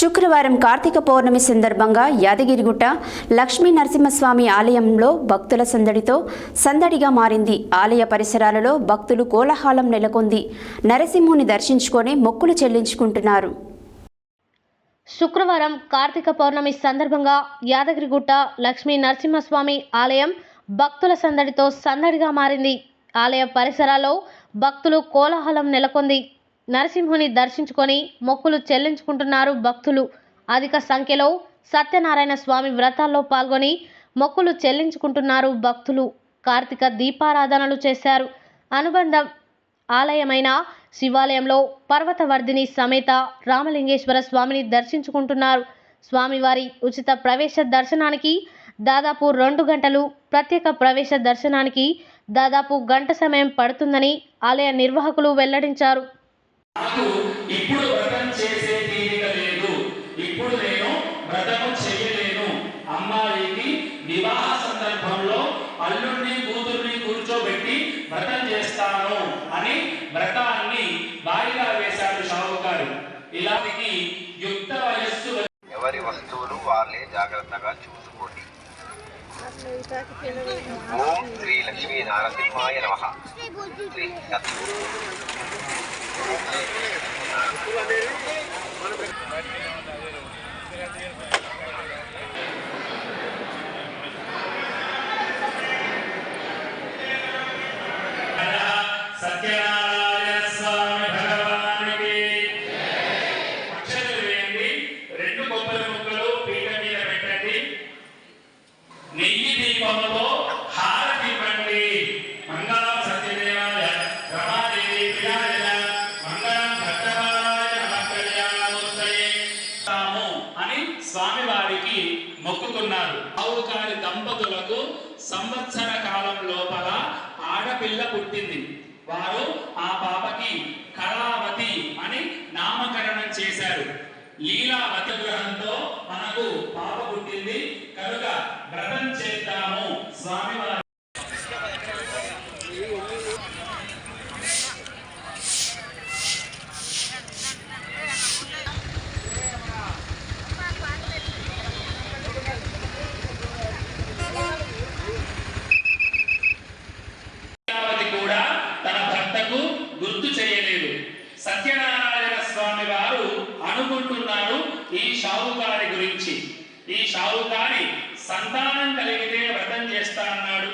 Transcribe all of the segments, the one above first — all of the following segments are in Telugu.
శుక్రవారం కార్తీక పౌర్ణమి సందర్భంగా యాదగిరిగుట్ట లక్ష్మీ నరసింహస్వామి ఆలయంలో భక్తుల సందడితో సందడిగా మారింది. ఆలయ పరిసరాలలో భక్తులు కోలాహలం నెలకొంది. నరసింహుని దర్శించుకొని మొక్కులు చెల్లించుకుంటున్నారు. శుక్రవారం కార్తీక పౌర్ణమి సందర్భంగా యాదగిరిగుట్ట లక్ష్మీ నరసింహస్వామి ఆలయం భక్తుల సందడితో సందడిగా మారింది. ఆలయ పరిసరాల్లో భక్తులు కోలాహలం నెలకొంది. నరసింహుని దర్శించుకొని మొక్కులు చెల్లించుకుంటున్నారు భక్తులు. అధిక సంఖ్యలో సత్యనారాయణ స్వామి వ్రతాల్లో పాల్గొని మొక్కులు చెల్లించుకుంటున్నారు భక్తులు. కార్తీక దీపారాధనలు చేశారు. అనుబంధం ఆలయమైన శివాలయంలో పర్వతవర్ధిని సమేత రామలింగేశ్వర స్వామిని దర్శించుకుంటున్నారు. స్వామివారి ఉచిత ప్రవేశ దర్శనానికి దాదాపు రెండు గంటలు ప్రత్యేక ప్రవేశ దర్శనానికి దాదాపు గంట సమయం పడుతుందని ఆలయ నిర్వాహకులు వెల్లడించారు. నాకు ఇప్పుడు వ్రతం చేసే తీరిక లేదు. ఇప్పుడు నేను వ్రతము చేయలేను. అమ్మాయికి వివాహ సందర్భంలో అల్లుడిని కూతుర్ని కూర్చోబెట్టి వ్రతం చేస్తాను అని వ్రతాన్ని వాయిదా వేశాడు షావుకారు. ఇలాంటి యుక్త వయస్సు ఎవరి వస్తువులు వాళ్ళే జాగ్రత్తగా చూసుకోండి. ఓం శ్రీ లక్ష్మీ నారసింహాయ నమ. శ్రీ సత్ సత్యనారాయణ స్వామివారికి మొక్కుకున్నారు ఆవుకారి దంపతులకు సంవత్సర కాలం లోపల ఆడపిల్ల పుట్టింది. వారు ఆ పాపకి కళావతి అని నామకరణం చేశారు. లీలావతి గ్రహంతో మనకు పాప పుట్టింది. కనుక వ్రతం చేద్దాము స్వామివారి లీలావతి కూడా తన భర్తకు గుర్తు చేయలేదు సత్యనారాయణ స్వామి వారు అనుకుంటున్నారు ఈ షావుకారి గురించి ఈ సంతానం కలిగితే వ్రతం చేస్తా అన్నాడు.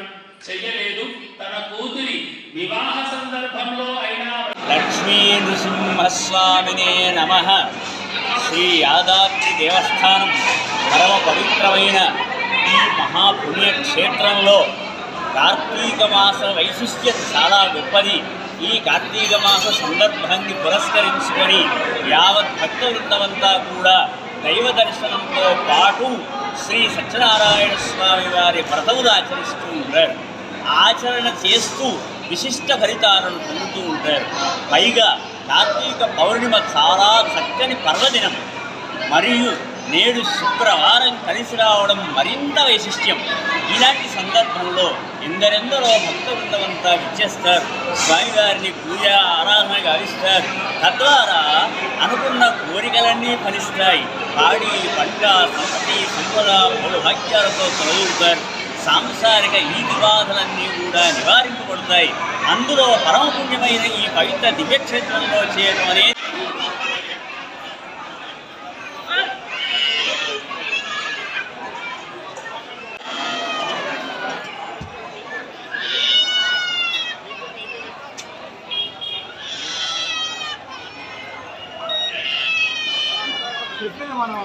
చెయ్యలేదు. తన కూతురి వివాహ సందర్భంలో అయినా లక్ష్మీ నృసింహస్వామినే నమ. శ్రీ యాదాద్రి దేవస్థానం పరమ పవిత్రమైన ఈ మహాపుణ్యక్షేత్రంలో కార్తీక మాస వైశిష్ట్యం చాలా గొప్పది. ఈ కార్తీక మాస సందర్భాన్ని పురస్కరించుకొని యావత్ భక్త వృందమంతా కూడా దైవ దర్శనంతో పాటు శ్రీ సత్యనారాయణ స్వామి వారి వ్రతములు ఆచరిస్తూ ఉంటారు. ఆచరణ చేస్తూ విశిష్ట ఫలితాలను పొందుతూ ఉంటారు. పైగా కార్తీక పౌర్ణిమ చాలా చక్కని పర్వదినం. మరియు నేడు శుక్రవారం కలిసి రావడం మరింత వైశిష్ట్యం. ఇలాంటి సందర్భంలో ఎందరెందరో భక్త బృందమంతా విచ్చేస్తారు స్వామివారిని పూజ ఆరాధన గావిస్తారు. తద్వారా అనుకున్న కోరికలన్నీ ఫలిస్తాయి. పాడి పంట సంపతి సంపద మూడు భాగ్యాలతో కలుగుతారు సాంసారిక నీతి బాధలన్నీ కూడా నివారింపబడతాయి. అందులో పరమపుణ్యమైన ఈ పవిత్ర దివ్యక్షేత్రంలో చేయడం అనేది చెప్పేది మనం